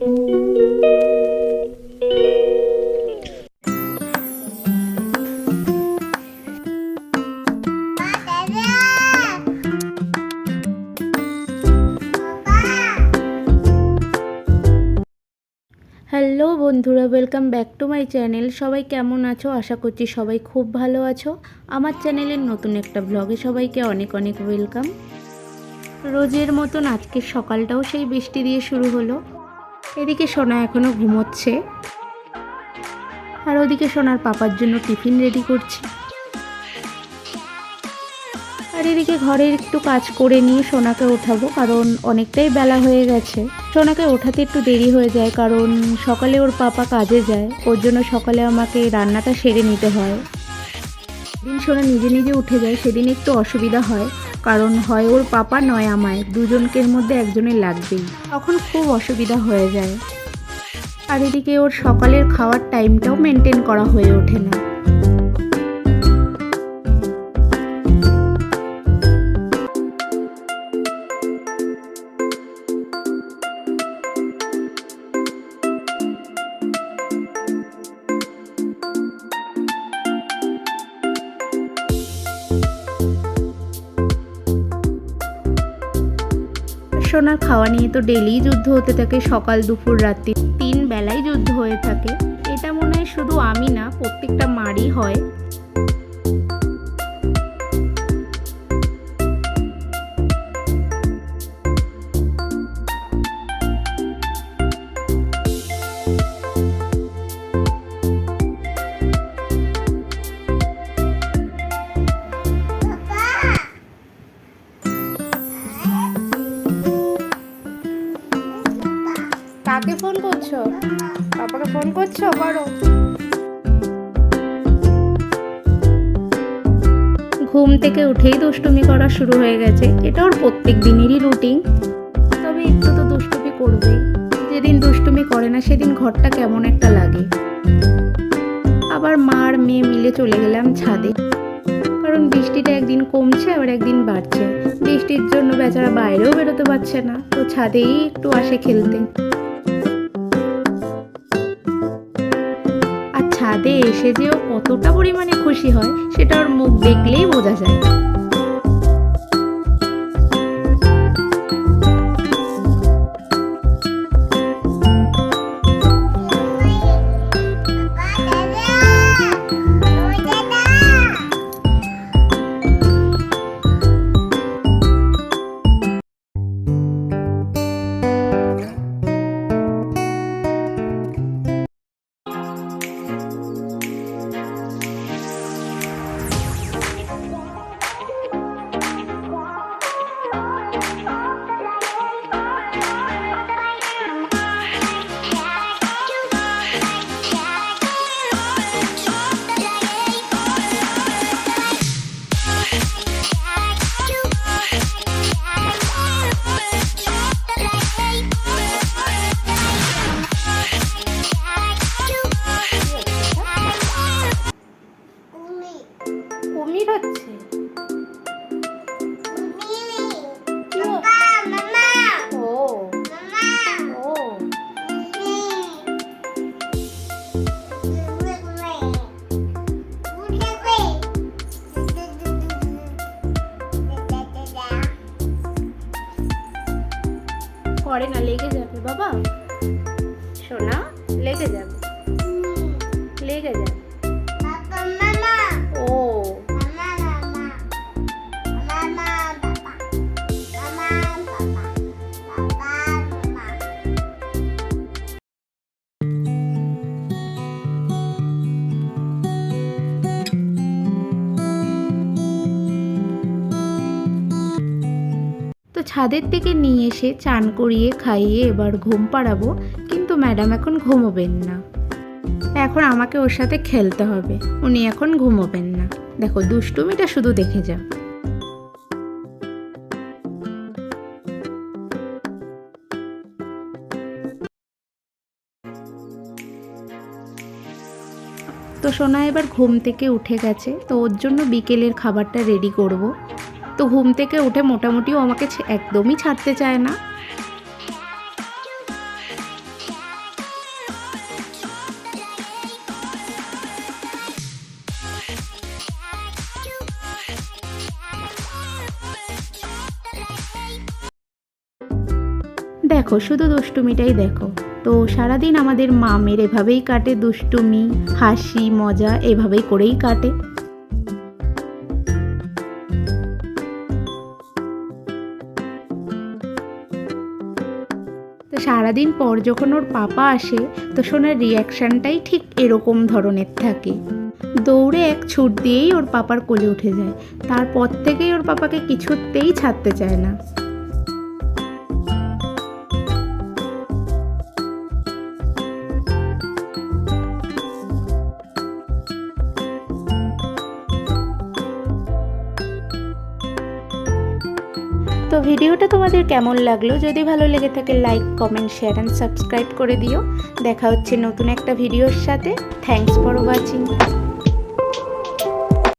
Hello বন্ধুরা welcome back to my channel সবাই কেমন আছো? আশা করছি সবাই খুব ভালো আছো। আমার চ্যানেলের নতুন একটা ব্লগে সবাইকে অনেক অনেক ওয়েলকাম রোজের মতন আজকের সকালটাও সেই বৃষ্টি দিয়ে শুরু হলো। এদিকে সোনা এখনও ঘুমোচ্ছে। আর ওদিকে সোনার পাপার জন্য টিফিন রেডি করছি। আর এদিকে ঘরের একটু কাজ করে নিয়ে সোনাকে ওঠাবো, কারণ অনেকটাই বেলা হয়ে গেছে। সোনাকে ওঠাতে একটু দেরি হয়ে যায়, কারণ সকালে ওর পাপা কাজে যায়। ওর জন্য সকালে আমাকে রান্নাটা সেরে নিতে হয়। দিন সোনা নিজে নিজে উঠে যায়, সেদিন একটু অসুবিধা হয়। কারণ হয় ওর পাপা নয় আমায়, দুজনকের মধ্যে একজনের লাগবেই। তখন খুব অসুবিধা হয়ে যায়। আর এদিকে ওর সকালের খাওয়ার টাইমটাও মেনটেন করা হয়ে ওঠে না। সোনার খাওয়া নিয়ে তো ডেলি যুদ্ধ হতে থাকে, সকাল, দুপুর, রাত্রি। তিন বেলায় যুদ্ধ হয়ে থাকে। এটা মনে হয় শুধু আমি না, প্রত্যেকটা মারই হয়। করছ? পাপাকে ফোন করছ? করো ঘুম থেকে উঠেই দুষ্টুমি করা শুরু হয়ে গেছে। এটা ওর প্রত্যেক দিনেরই রুটিন তবে একটু তো দুষ্টুমি করবেই। যেদিন দুষ্টুমি করে না, সেদিন ঘরটা কেমন একটা লাগে। আবার মা আর মেয়ে মিলে চলে গেলাম ছাদে। কারণ বৃষ্টিটা একদিন কমছে আবার একদিন বাড়ছে। বৃষ্টির জন্য বেচারা বাইরেও বেরোতে পারছে না। তো ছাদেই একটু আসে খেলতে। ছাদে এসে যে কতটা পরিমাণে খুশি হয় সেটা ওর মুখ দেখলেই বোঝা যায়। পরে না লেগে যাবে বাবা। শোনা লেগে যাবে। লেগে যাবে। তো ছাদের থেকে নিয়ে এসে চান করিয়ে খাইয়ে এবার ঘুম পাড়াবো, কিন্তু ম্যাডাম এখন ঘুমোবেন না। এখন আমাকে ওর সাথে খেলতে হবে, উনি এখন ঘুমোবেন না। দেখো, দুষ্টুমিটা শুধু দেখে যা। তো সোনা এবার ঘুম থেকে উঠে গেছে, তো ওর জন্য বিকেলের খাবারটা রেডি করব। তো ঘুম থেকে উঠে মোটামুটি ও আমাকে একদমই ছাড়তে চায় না। দেখো, শুধু দুষ্টুমিটাই দেখো। তো সারাদিন আমাদের মামের এভাবেই কাটে, দুষ্টুমি, হাসি, মজা এভাবেই করেই কাটে। সারাদিন পর যখন ওর পাপা আসে তো সোনার রিয়াকশানটাই ঠিক এরকম ধরনের থাকে। দৌড়ে এক ছুট দিয়েই ওর পাপার কোলে উঠে যায়। তারপর থেকেই ওর পাপাকে কিছুতেই ছাড়তে চায় না। তো ভিডিওটা তোমাদের কেমন লাগল? যদি ভালো লেগে থাকে like comment share and subscribe করে দিও। দেখা হচ্ছে নতুন একটা ভিডিওর সাথে। Thanks for watching